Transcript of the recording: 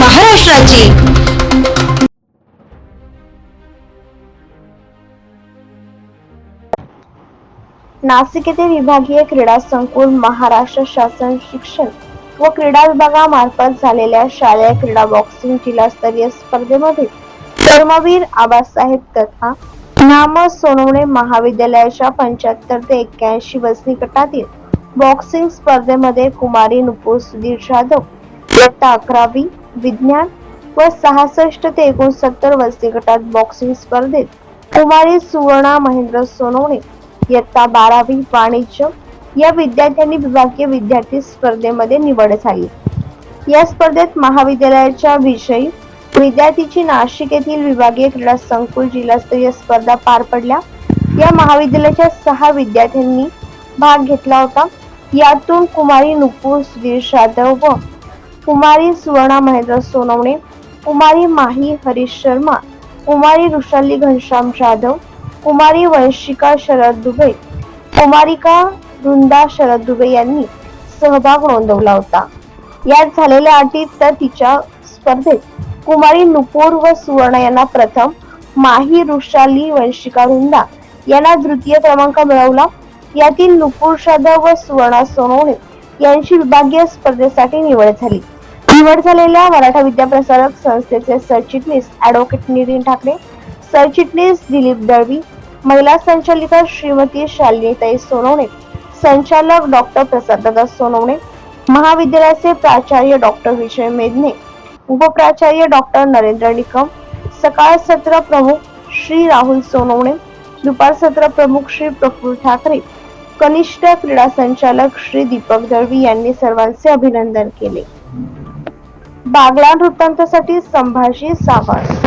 महाराष्ट्राची. नाशिक येथे विभागीय क्रीडा संकुल महाराष्ट्र शासन शिक्षण व क्रीडा विभागामार्फत झालेल्या शालेय क्रीडा बॉक्सिंग जिल्हास्तरीय स्पर्धेमध्ये धर्मवीर आबासाहेब तथा नाम सोनवणे महाविद्यालयाच्या पंच्याहत्तर ते एक्क्याऐंशी वजनी गटातील बॉक्सिंग स्पर्धेमध्ये कुमारी नुपूर सुधीर जाधव इयत्ता अकरावी विज्ञान व सहासष्ट ते एकोणसत्तर वस्ती गटात बॉक्सिंग स्पर्धेत कुमारी सुवर्णा महेंद्र सोनवणे इयत्ता बारावी वाणिज्य या विद्यार्थ्यांनी विभागीय विद्यार्थी स्पर्धेमध्ये निवड झाली. या स्पर्धेत महाविद्यालयाच्या विषयी विद्यार्थीची नाशिक येथील विभागीय क्रीडा संकुल जिल्हास्तरीय स्पर्धा पार पडल्या. या महाविद्यालयाच्या सहा विद्यार्थ्यांनी भाग घेतला होता. यातून कुमारी नुपूर सुधीर जाधव व कुमारी सुवर्णा महेंद्र सोनवणे कुमारी माही हरीश शर्मा कुमारी ऋषाली घनश्याम जाधव कुमारी वंशिका शरद दुबे कुमारिका वृंदा शरद दुबे यांनी सहभाग नोंदवला होता. यात झालेल्या अटीत तर तिच्या स्पर्धेत कुमारी नुपूर व सुवर्ण यांना प्रथम माही ऋषाली वंशिका वृंदा यांना द्वितीय क्रमांक मिळवला. यातील नुपूर जाधव व सुवर्णा सोनवणे यांची विभागीय स्पर्धेसाठी निवड झाली. निवड झालेल्या मराठा विद्याप्रसारक संस्थेचे सरचिटणीस ऍडव्होकेट नितीन ठाकरे सरचिटणीस दिलीप दळवी महिला संचालिका श्रीमती शालिनीताई सोनवणे संचालक डॉक्टर प्रसाददादा सोनवणे महाविद्यालयाचे प्राचार्य डॉक्टर विजय मेदने उपप्राचार्य डॉक्टर नरेंद्र निकम सकाळ सत्र प्रमुख श्री राहुल सोनवणे दुपार सत्र प्रमुख श्री प्रफुल्ल ठाकरे कनिष्ठ क्रीडा संचालक श्री दीपक दळवी यांनी सर्वांचे अभिनंदन केले. बागला वृत्तांतासाठी संभाजी सावंत.